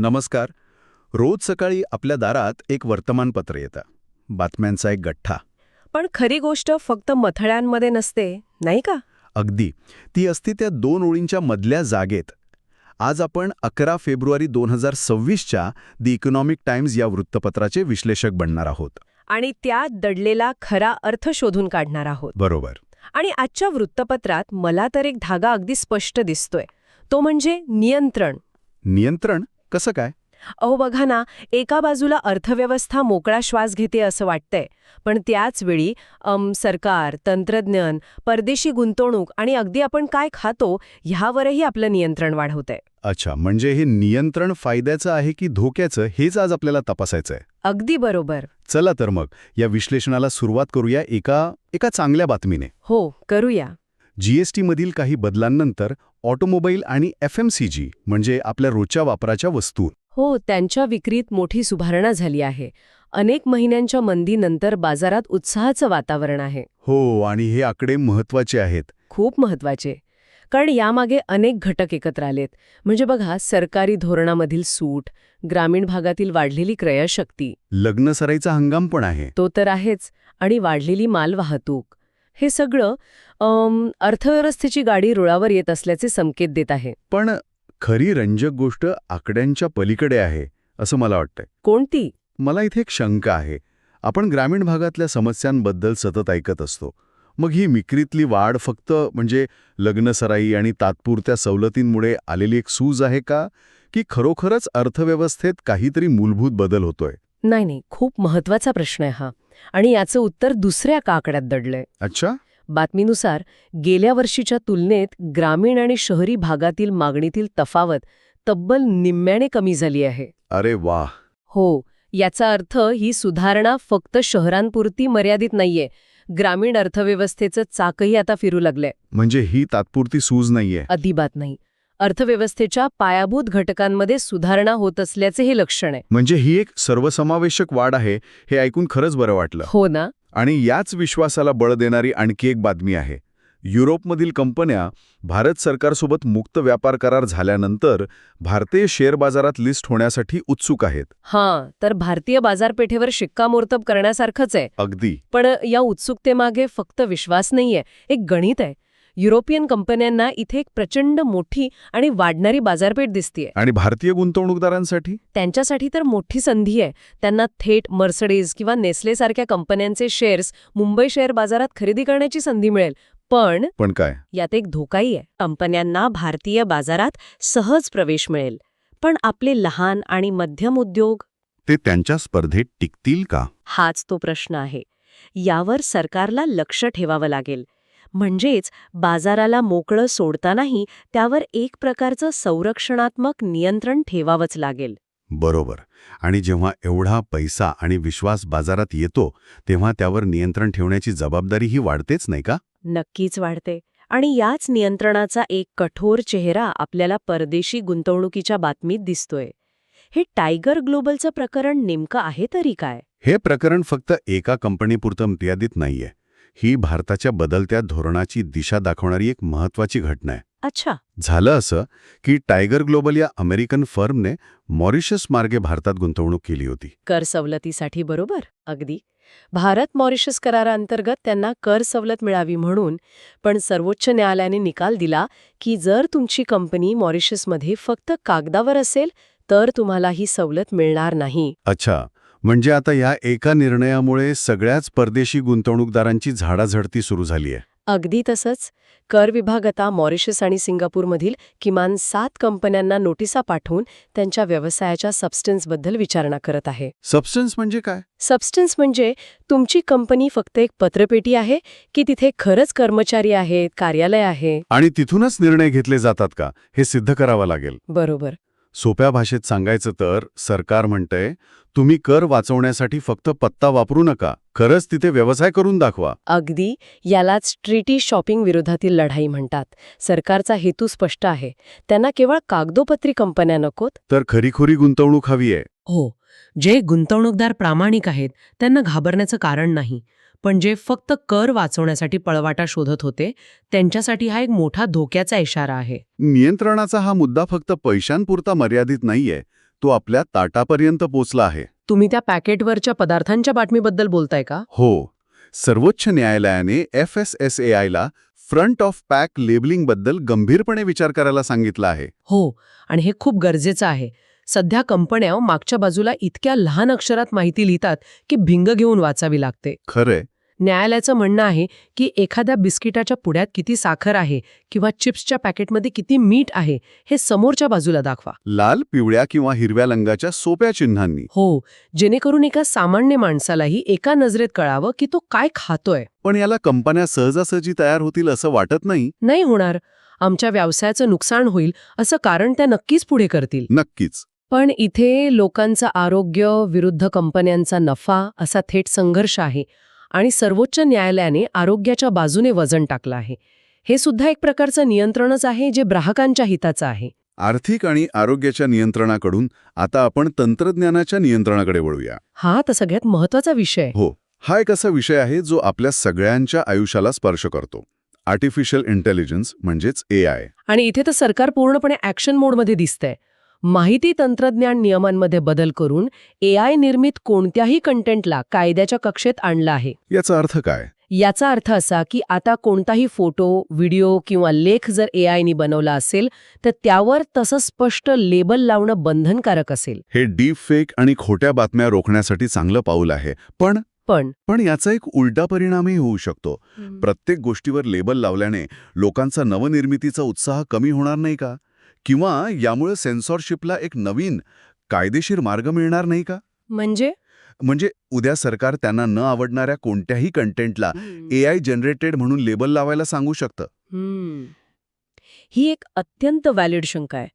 नमस्कार. रोज सकाळी आपल्या दारात एक वर्तमानपत्र येतं. बातम्यांचा एक गठ्ठा. पण खरी गोष्ट फक्त मथळ्यांमध्ये नसते नाही का? अगदी. ती असती त्या दोन ओळींच्या मधल्या जागेत. आज आपण अकरा फेब्रुवारी दोन हजार सव्वीसच्या दी इकॉनॉमिक टाइम्स या वृत्तपत्राचे विश्लेषक बनणार आहोत. आणि त्यात दडलेला खरा अर्थ शोधून काढणार आहोत. बरोबर. आणि आजच्या वृत्तपत्रात मला तर एक धागा अगदी स्पष्ट दिसतोय. तो म्हणजे नियंत्रण. नियंत्रण? कसं काय? अहो बघा ना एका बाजूला अर्थव्यवस्था मोकळा श्वास घेते असं वाटतंय. पण त्याच वेळी अम, सरकार तंत्रज्ञान परदेशी गुंतवणूक आणि अगदी आपण काय खातो ह्यावरही आपलं नियंत्रण वाढवतंय. अच्छा म्हणजे हे नियंत्रण फायद्याचं आहे की धोक्याचं हेच आज आपल्याला तपासायचं आहे अगदी बरोबर. चला तर मग या विश्लेषणाला सुरुवात करूया एका एका चांगल्या बातमीने. हो करूया. जीएसटीमधील काही बदलांनंतर ऑटोमोबाईल आणि एफएमसीजी म्हणजे आपल्या रोजच्या वापराच्या वस्तू. हो त्यांच्या विक्रीत मोठी सुधारणा झाली आहे. अनेक महिन्यांच्या मंदीनंतर बाजारात उत्साहाचं वातावरण आहे. हो आणि हे आकडे महत्त्वाचे आहेत. खूप महत्त्वाचे कारण यामागे अनेक घटक एकत्र आलेत. म्हणजे बघा सरकारी धोरणामधील सूट ग्रामीण भागातील वाढलेली क्रयशक्ती. लग्न सराईचा हंगाम पण आहे. तो तर आहेच. आणि वाढलेली मालवाहतूक. हे सगळं अर्थव्यवस्थेची गाडी रुळावर येत असल्याचे संकेत देत आहे. पण खरी रंजक गोष्ट आकड्यांच्या पलीकडे आहे असं मला वाटतंय. कोणती? मला इथे एक शंका आहे. आपण ग्रामीण भागातल्या समस्यांबद्दल सतत ऐकत असतो. मग ही विक्रीतली वाढ फक्त म्हणजे लग्नसराई आणि तात्पुरत्या सवलतींमुळे आलेली एक सूज आहे का? की खरोखरच अर्थव्यवस्थेत काहीतरी मूलभूत बदल होतोय? नाही नाही. खूप महत्त्वाचा प्रश्न आहे हा. आणि याचं उत्तर दुसऱ्या का आकड्यात दडलंय. अच्छा. बातमीनुसार गेल्या वर्षीच्या तुलनेत ग्रामीण आणि शहरी भागातील मागणीतील तफावत तब्बल निम्म्याने कमी झाली आहे. अरे वाह. हो याचा अर्थ ही सुधारणा फक्त शहरांपुरती मर्यादित नाहीये. ग्रामीण अर्थव्यवस्थेचं चाकही आता फिरू लागलंय. म्हणजे ही तात्पुरती सूज नाहीये. अजिबात नाही. अर्थव्यवस्थेच्या पायाभूत घटकांमध्ये सुधारणा होत असल्याचे हे लक्षण आहे. म्हणजे ही एक सर्वसमावेशक वाढ आहे हे ऐकून खरंच बरं वाटलं. हो ना? आणि याच विश्वासाला बळ देणारी आणखी एक बातमी आहे. युरोपमधील कंपन्या भारत सरकारसोबत मुक्त व्यापार करार झाल्यानंतर भारतीय शेअर बाजारात लिस्ट होण्यासाठी उत्सुक आहेत. हां तर भारतीय बाजारपेठेवर शिक्कामोर्तब करण्यासारखंच आहे. अगदी. पण या उत्सुकतेमागे फक्त विश्वास नाहीये एक गणित आहे. युरोपियन कंपन्यांना इथे एक प्रचंड मोठी आणि वाढणारी बाजारपेठ दिसतीये. आणि भारतीय गुंतवणूकदारांसाठी? त्यांच्यासाठी तर मोठी संधी आहे. त्यांना थेट मर्सडीज किंवा नेस्लेसारख्या कंपन्यांचे शेअर्स मुंबई शेअर बाजारात खरेदी करण्याची संधी मिळेल. पण पण काय? यात एक धोकाही आहे. कंपन्यांना भारतीय बाजारात सहज प्रवेश मिळेल. पण आपले लहान आणि मध्यम उद्योग? ते त्यांच्या स्पर्धेत टिकतील का? हाच तो प्रश्न आहे. यावर सरकारला लक्ष ठेवावं लागेल. म्हणजेच बाजाराला मोकळं सोडतानाही त्यावर एक प्रकारचं संरक्षणात्मक नियंत्रण ठेवावंच लागेल. बरोबर. आणि जेव्हा एवढा पैसा आणि विश्वास बाजारात येतो तेव्हा त्यावर नियंत्रण ठेवण्याची जबाबदारीही वाढतेच नाही का? नक्कीच वाढते. आणि याच नियंत्रणाचा एक कठोर चेहरा आपल्याला परदेशी गुंतवणुकीच्या बातमीत दिसतोय. हे टायगर ग्लोबलचं प्रकरण नेमकं आहे तरी काय? हे प्रकरण फक्त एका कंपनीपुरतं मर्यादित नाहीये. ही भारताच्या बदलत्या धोरणाची दिशा दाखवणारी एक महत्वाची घटना आहे. अच्छा. झालं असं की टायगर ग्लोबल या अमेरिकन फर्मने मॉरिशस मार्गे भारतात गुंतवणूक केली होती. कर सवलतीसाठी बरोबर अगदी. भारत मॉरिशस कराराअंतर्गत त्यांना कर सवलत मिळावी म्हणून पण सर्वोच्च न्यायालयाने निकाल दिला की जर तुमची कंपनी मॉरिशसमध्ये फक्त कागदावर असेल तर तुम्हाला ही सवलत मिळणार नाही. अच्छा. म्हणजे आता या एका निर्णयामुळे सगळ्याच परदेशी गुंतवणूकदारांची झाडाझडती सुरू झाली आहे अगदी तसंच कर विभाग आता मॉरिशस आणि सिंगापूरमधील किमान सात कंपन्यांना नोटिसा पाठवून त्यांच्या व्यवसायाच्या सबस्टन्सबद्दल विचारणा करत आहे. सबस्टन्स म्हणजे काय? सबस्टन्स म्हणजे तुमची कंपनी फक्त एक पत्रपेटी आहे की तिथे खरंच कर्मचारी आहेत कार्यालय आहे? आणि तिथूनच निर्णय घेतले जातात का? हे सिद्ध करावं लागेल. बरोबर. सोप्या भाषेत सांगायचं तर सरकार म्हणतंय तुम्ही कर वाचवण्यासाठी फक्त पत्ता वापरू नका खरंच तिथे व्यवसाय करून दाखवा. अगदी यालाच ट्रिटी शॉपिंग विरोधातील लढाई म्हणतात. सरकारचा हेतू स्पष्ट आहे. त्यांना केवळ कागदोपत्री कंपन्या नकोत. तर खरीखुरी गुंतवणूक हवी आहे. हो. जे गुंतवणूकदार प्रामाणिक आहेत त्यांना घाबरण्याचं कारण नाही. पण जे फक्त कर वाचवण्यासाठी पळवाटा शोधत होते त्यांच्यासाठी हा एक मोठा धोक्याचा इशारा आहे. नियंत्रणाचा हा मुद्दा फक्त पैशांपुरता मर्यादित नाहीये तो आपल्या ताटापर्यंत पोचला आहे. तुम्ही त्या पॅकेटवरच्या पदार्थांच्या बातमीबद्दल बोलताय का? हो. सर्वोच्च न्यायालयाने एफ एस एस ए आयला फ्रंट ऑफ पॅक लेबलिंगबद्दल गंभीरपणे विचार करायला सांगितलं आहे. हो आणि हे खूप गरजेचं आहे. सध्या कंपन्या मागच्या बाजूला इतक्या लहान अक्षरात माहिती लिहितात की भिंग घेऊन वाचावी लागते. खरंय. न्यायालयाचं म्हणणं आहे की एखाद्या बिस्किटाच्या पुड्यात किती साखर आहे किंवा चिप्सच्या पॅकेटमध्ये किती मीठ आहे हे समोरच्या बाजूला दाखवा. लाल पिवळ्या किंवा हिरव्या रंगाच्या सोप्या चिन्हांनी. हो जेणेकरून एका सामान्य माणसालाही एका नजरेत कळावं की तो काय खातोय. पण याला कंपन्या सहजासहजी तयार होतील असं वाटत नाही? नाही होणार. आमच्या व्यवसायाचं नुकसान होईल असं कारण त्या नक्कीच पुढे करतील. नक्कीच. पण इथे लोकांचं आरोग्य विरुद्ध कंपन्यांचा नफा असा थेट संघर्ष आहे. आणि सर्वोच्च न्यायालयाने आरोग्याच्या बाजूने वजन टाकलं आहे. हे सुद्धा एक प्रकारचं नियंत्रणच आहे जे ग्राहकांच्या हिताचं आहे. आर्थिक आणि आरोग्याच्या नियंत्रणाकडून आता आपण तंत्रज्ञानाच्या नियंत्रणाकडे वळूया. हा तर सगळ्यात महत्त्वाचा विषय. हो हा एक असा विषय आहे जो आपल्या सगळ्यांच्या आयुष्याला स्पर्श करतो. आर्टिफिशियल इंटेलिजन्स म्हणजेच ए आणि इथे तर सरकार पूर्णपणे ॲक्शन मोडमध्ये दिसतंय. माहिती तंत्रज्ञान नियमांमध्ये बदल करून ए आय निर्मित कोणत्याही कंटेंटला कायद्याच्या कक्षेत आणलं आहे. याचा अर्थ काय? याचा अर्थ असा की आता कोणताही फोटो व्हिडिओ किंवा लेख जर ए आयनी बनवला असेल तर त्यावर तसं स्पष्ट लेबल लावणं बंधनकारक असेल. हे डीप फेक आणि खोट्या बातम्या रोखण्यासाठी चांगलं पाऊल आहे. पण पण पण याचा एक उलटा परिणामही होऊ शकतो. प्रत्येक गोष्टीवर लेबल लावल्याने लोकांचा नवनिर्मितीचा उत्साह कमी होणार नाही का? किंवा यामुळे सेन्सॉरशिपला एक नवीन कायदेशीर मार्ग मिळणार नाही का? म्हणजे? म्हणजे उद्या सरकार त्यांना न आवडणाऱ्या कोणत्याही कंटेंटला ए आय जनरेटेड म्हणून लेबल लावायला सांगू शकतं. ही एक अत्यंत व्हॅलिड शंका आहे.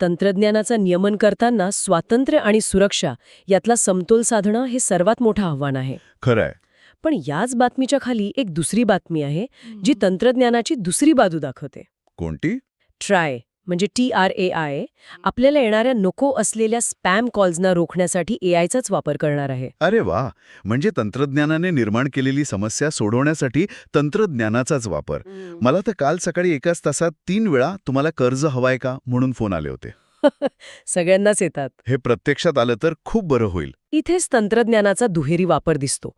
तंत्रज्ञानाचं नियमन करताना स्वातंत्र्य आणि सुरक्षा यातला समतोल साधणं हे सर्वात मोठं आव्हान आहे. खरं आहे. पण याच बातमीच्या खाली एक दुसरी बातमी आहे जी तंत्रज्ञानाची दुसरी बाजू दाखवते. कोणती? ट्राय. म्हणजे टी आर ए आय आपल्याला येणाऱ्या नको असलेल्या स्पॅम कॉल्सना रोखण्यासाठी ए आयचाच वापर करणार आहे. अरे वा! म्हणजे तंत्रज्ञानाने निर्माण केलेली समस्या सोडवण्यासाठी तंत्रज्ञानाचाच वापर. मला तर काल सकाळी एकाच तासात तीन वेळा तुम्हाला कर्ज हवाय का म्हणून फोन आले होते. सगळ्यांनाच येतात. हे प्रत्यक्षात आलं तर खूप बरं होईल. इथेच तंत्रज्ञानाचा दुहेरी वापर दिसतो.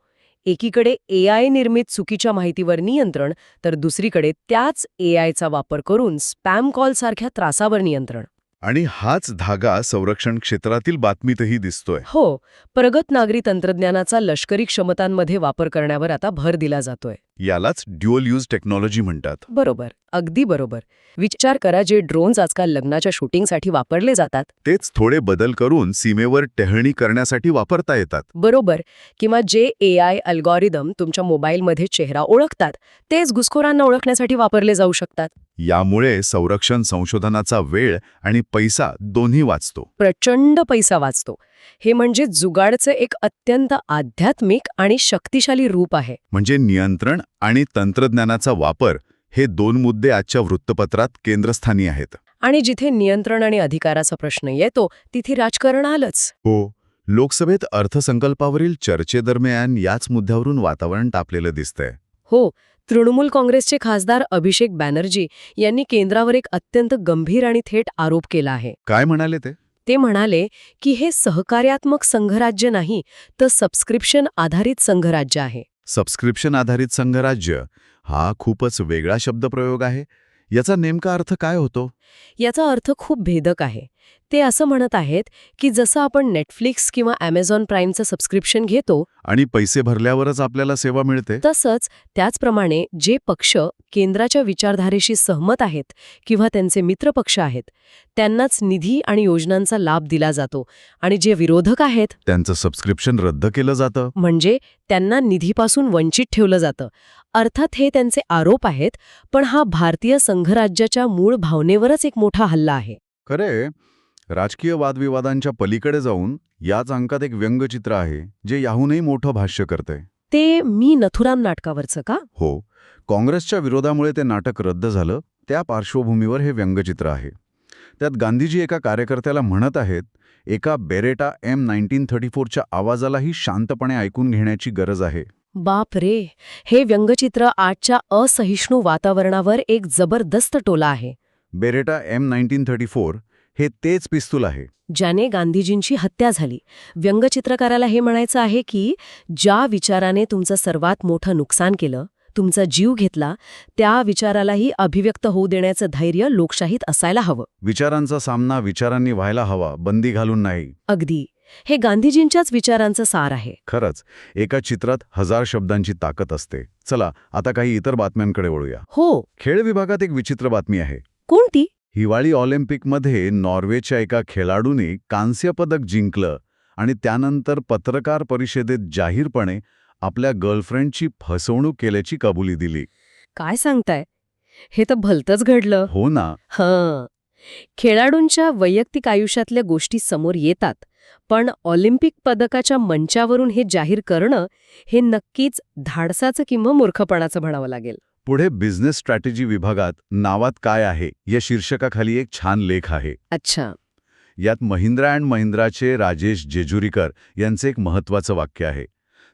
एकीकडे ए आय निर्मित चुकीच्या माहितीवर नियंत्रण तर दुसरीकडे त्याच ए आयचा वापर करून स्पॅम कॉलसारख्या त्रासावर नियंत्रण. आणि हाच धागा संरक्षण क्षेत्रातील बातमीतही दिसतोय. हो प्रगत नागरी तंत्रज्ञानाचा लष्करी क्षमतांमध्ये वापर करण्यावर आता भर दिला जातोय. यालाच ड्युअल यूज टेक्नॉलॉजी म्हणतात. बरोबर अगदी बरोबर. विचार करा जे ड्रोन्स आजकाल लग्नाच्या शूटिंगसाठी वापरले जातात. तेच थोडे बदल करून सीमेवर टेहळणी करण्यासाठी वापरता येतात. बरोबर किंवा जे ए आय अल्गॉरिदम तुमच्या मोबाईलमध्ये चेहरा ओळखतात तेच घुसखोरांना ओळखण्यासाठी वापरले जाऊ शकतात. यामुळे संरक्षण संशोधनाचा वेळ आणि पैसा दोन्ही वाचतो. प्रचंड पैसा वाचतो. हे म्हणजे जुगाडचे एक अत्यंत आध्यात्मिक आणि शक्तिशाली रूप आहे. म्हणजे नियंत्रण आणि तंत्रज्ञानाचा वापर हे दोन मुद्दे आजच्या वृत्तपत्रात केंद्रस्थानी आहेत. आणि जिथे नियंत्रण आणि अधिकाराचा प्रश्न येतो तिथे राजकारण आलंच. हो लोकसभेत अर्थसंकल्पावरील चर्चेदरम्यान याच मुद्द्यावरून वातावरण तापलेलं दिसतंय. हो तृणमूल काँग्रेसचे खासदार अभिषेक बॅनर्जी यांनी केंद्रावर एक अत्यंत गंभीर आणि थेट आरोप केला आहे. काय म्हणाले ते? ते म्हणाले की हे सहकार्यात्मक संघराज्य नाही तर सबस्क्रिप्शन आधारित संघराज्य आहे. सबस्क्रिप्शन आधारित संघराज्य हा खूपच वेगळा शब्दप्रयोग आहे. याचा नेमका अर्थ काय होतो? याचा अर्थ खूप भेदक आहे. ते असं म्हणत आहेत की जसं आपण नेटफ्लिक्स किंवा ॲमेझॉन प्राईमचं सबस्क्रिप्शन घेतो आणि पैसे भरल्यावरच आपल्याला सेवा मिळते? तसंच त्याचप्रमाणे जे पक्ष केंद्राच्या विचारधारेशी सहमत आहेत किंवा त्यांचे मित्रपक्ष आहेत त्यांनाच निधी आणि योजनांचा लाभ दिला जातो. आणि जे विरोधक आहेत त्यांचं सबस्क्रिप्शन रद्द केलं जातं? म्हणजे त्यांना निधीपासून वंचित ठेवलं जातं. अर्थात हे त्यांचे आरोप आहेत पण हा भारतीय संघराज्याच्या मूळ भावनेवरच एक मोठा हल्ला आहे. खरे राजकीय वादविवादांच्या पलीकडे जाऊन याच अंकात एक व्यंगचित्र आहे जे याहूनही मोठं भाष्य करतंय. ते मी नथुराम नाटकावरचं का? हो. काँग्रेसच्या विरोधामुळे ते नाटक रद्द झालं त्या पार्श्वभूमीवर हे व्यंगचित्र आहे. त्यात गांधीजी एका कार्यकर्त्याला म्हणत आहेत एका बेरेटा एम नाईन्टीन थर्टी फोरच्या आवाजालाही शांतपणे ऐकून घेण्याची गरज आहे. बाप रे! हे व्यंगचित्र आजच्या असहिष्णू वातावरणावर एक जबरदस्त टोला आहे. Beretta M nineteen thirty four हे तेच पिस्तूल आहे. ज्याने गांधीजींची हत्या झाली. व्यंगचित्रकाराला हे म्हणायचं आहे की ज्या विचाराने तुमचं सर्वात मोठं नुकसान केलं तुमचा जीव घेतला त्या विचारालाही अभिव्यक्त होऊ देण्याचं धैर्य लोकशाहीत असायला हवं. विचारांचा सामना विचारांनी व्हायला हवा बंदी घालून नाही. अगदी. हे गांधीजींच्याच विचारांचं सार आहे. खरंच एका चित्रात हजार शब्दांची ताकद असते. चला आता काही इतर बातम्यांकडे वळूया. हो. खेळ विभागात एक विचित्र बातमी आहे. कोणती? हिवाळी ऑलिम्पिकमध्ये नॉर्वेच्या एका खेळाडूने कांस्य पदक जिंकलं आणि त्यानंतर पत्रकार परिषदेत जाहीरपणे आपल्या गर्लफ्रेंडची फसवणूक केल्याची कबुली दिली. काय सांगताय? हे तर भलतंच घडलं. हो ना. हं. खेळाडूंच्या वैयक्तिक आयुष्यातल्या गोष्टी समोर येतात पण ऑलिम्पिक पदकाच्या मंचावरून हे जाहीर करणं हे नक्कीच धाडसाचं किंवा मूर्खपणाचं म्हणावं लागेल. पुढे बिझनेस स्ट्रॅटेजी विभागात नावात काय आहे या शीर्षकाखाली एक छान लेख आहे. अच्छा. यात महिंद्रा अँड महिंद्राचे राजेश जेजुरीकर यांचे एक महत्वाचं वाक्य आहे.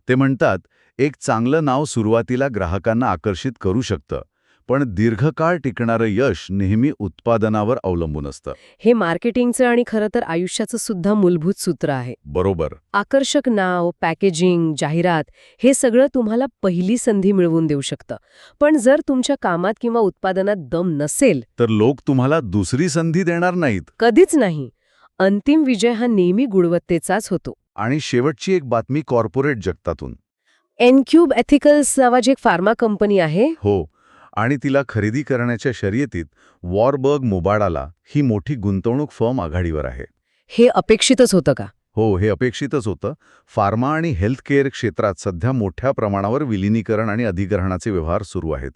ते म्हणतात एक चांगलं नाव सुरुवातीला ग्राहकांना आकर्षित करू शकतं. पण दीर्घकाळ टिकणारं यश नेहमी उत्पादनावर अवलंबून असतं. हे मार्केटिंगचं आणि खरं तर आयुष्याचं सुद्धा मूलभूत सूत्र आहे. बरोबर. आकर्षक नाव पॅकेजिंग जाहिरात हे सगळं तुम्हाला पहिली संधी मिळवून देऊ शकतं. पण जर तुमच्या कामात किंवा उत्पादनात दम नसेल तर लोक तुम्हाला दुसरी संधी देणार नाहीत. कधीच नाही. अंतिम विजय हा नेहमी गुणवत्तेचाच होतो. आणि शेवटची एक बातमी कॉर्पोरेट जगतातून. एनक्यूब एथिकल्स नावाची एक फार्मा कंपनी आहे. हो. आणि तिला खरेदी करण्याच्या शर्यतीत वॉरबर्ग मोबाडाला ही मोठी गुंतवणूक फर्म आघाडीवर आहे. हे अपेक्षितच होतं का? हो हे अपेक्षितच होतं. फार्मा आणि हेल्थ केअर क्षेत्रात सध्या मोठ्या प्रमाणावर विलिनीकरण आणि अधिग्रहणाचे व्यवहार सुरू आहेत.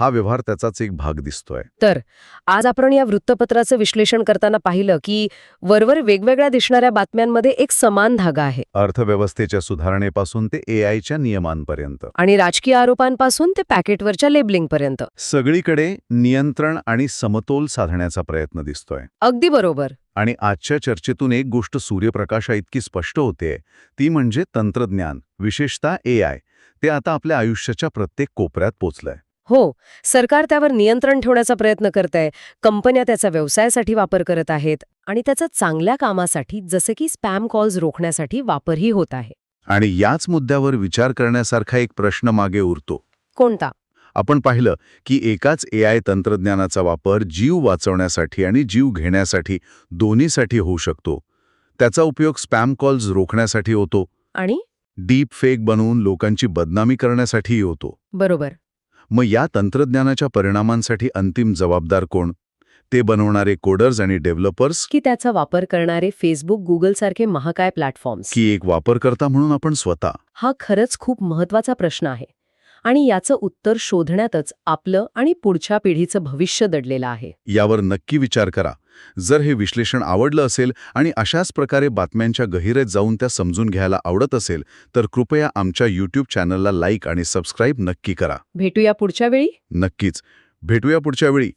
हा व्यवहार त्याचाच एक भाग दिसतोय. तर आज आपण या वृत्तपत्राचं विश्लेषण करताना पाहिलं की वरवर वेगवेगळ्या दिसणाऱ्या बातम्यांमध्ये एक समान धागा आहे. अर्थव्यवस्थेच्या सुधारणेपासून ते एआयच्या नियमांपर्यंत. आणि राजकीय आरोपांपासून ते पॅकेटवरच्या लेबलिंगपर्यंत. सगळीकडे नियंत्रण आणि समतोल साधण्याचा प्रयत्न दिसतोय. अगदी बरोबर. आणि आजच्या चर्चेतून एक गोष्ट सूर्यप्रकाशा इतकी स्पष्ट होते. ती म्हणजे तंत्रज्ञान विशेषतः एआय ते आता आपल्या आयुष्याच्या प्रत्येक कोपऱ्यात पोचलंय. हो सरकार त्यावर नियंत्रण ठेवण्याचा प्रयत्न करत आहे कंपन्या त्याचा व्यवसायासाठी वापर करत आहेत आणि त्याचा चांगल्या कामासाठी जसे की स्पॅम कॉल्स रोखण्यासाठी वापरही होत आहे. आणि याच मुद्द्यावर विचार करण्यासारखा एक प्रश्न मागे उरतो. कोणता? आपण पाहिलं की एकाच एआय तंत्रज्ञानाचा वापर जीव वाचवण्यासाठी आणि जीव घेण्यासाठी दोन्हीसाठी होऊ शकतो. त्याचा उपयोग स्पॅम कॉल्स रोखण्यासाठी होतो. आणि? डीप फेक बनवून लोकांची बदनामी करण्यासाठीही होतो. बरोबर. मग या तंत्रज्ञानाच्या परिणामांसाठी अंतिम जबाबदार कोण? ते बनवणारे कोडर्स आणि डेव्हलपर्स? की त्याचा वापर करणारे फेसबुक गुगल सारखे महाकाय प्लॅटफॉर्म्स? की एक वापरकर्ता म्हणून आपण स्वतः? हा खरंच खूप महत्त्वाचा प्रश्न आहे. आणि याचं उत्तर शोधण्यातच आपलं आणि पुढच्या पिढीचं भविष्य दडलेलं आहे. यावर नक्की विचार करा. जर हे विश्लेषण आवडलं असेल आणि अशाच प्रकारे बातम्यांच्या गहिरेत जाऊन त्या समजून घ्यायला आवडत असेल तर कृपया आमच्या यूट्यूब चॅनलला लाईक आणि सबस्क्राईब नक्की करा. भेटूया पुढच्या वेळी. नक्कीच. भेटूया पुढच्या वेळी.